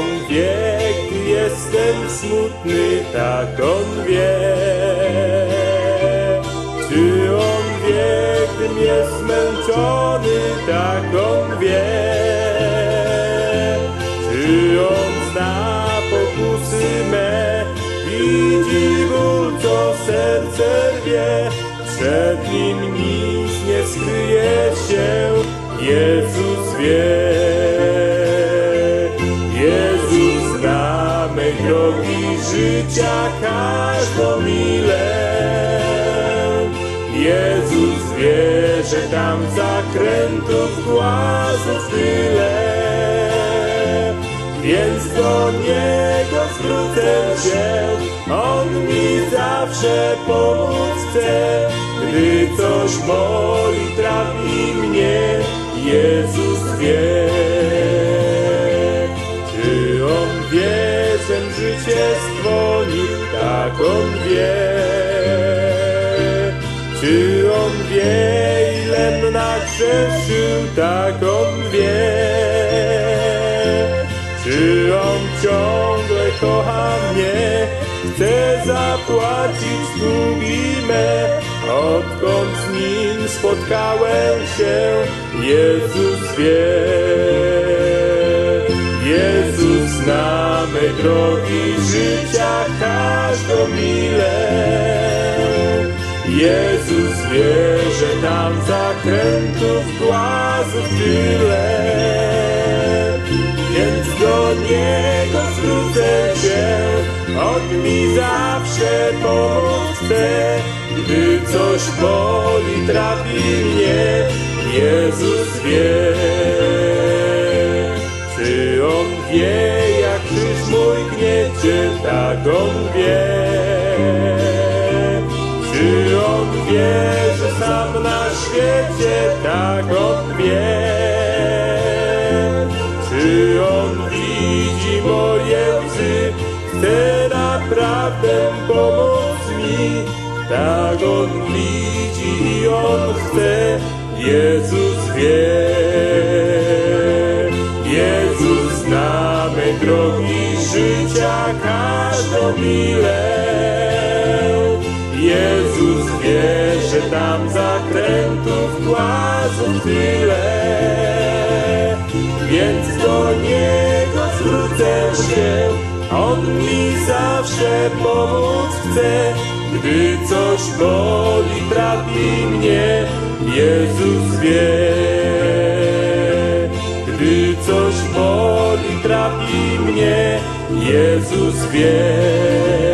On wie, gdy jestem smutny, tak on wie. Czy on wie, gdym jest zmęczony, tak on wie. Czy on zna pokusy me, widzi ból, co serce rwie. Przed nim nic nie skryje się, Jezus wie. Życia, każdą milę. Jezus wie, że tam zakrętów głazów tyle. Więc do Niego zwrócę się, On mi zawsze pomóc chce. Gdy coś boli, trafi mnie, Jezus wie. Czy On wie, żem życie stwonił, tak On wie. Czy On wie, ilem nagrzeszył, tak On wie. Czy On ciągle kocha mnie, chce zapłacić długi me, odkąd z Nim spotkałem się, Jezus wie. Drogi życia, każdą milę. Jezus wie, że tam zakrętów głazów tyle. Więc do Niego zwrócę się, On mi zawsze pomóc chce. Gdy coś boli, trafi mnie, Jezus wie. Czy On wie, tak On wie. Czy On wie, że sam na świecie, tak On wie. Czy On widzi moje łzy, chce naprawdę pomóc mi. Tak On widzi i On chce, Jezus wie. Jezus wie, że tam zakrętów głazów tyle. Więc do Niego zwrócę się, On mi zawsze pomóc chce. Gdy coś boli, trafi mnie, Jezus wie. Jezus wie.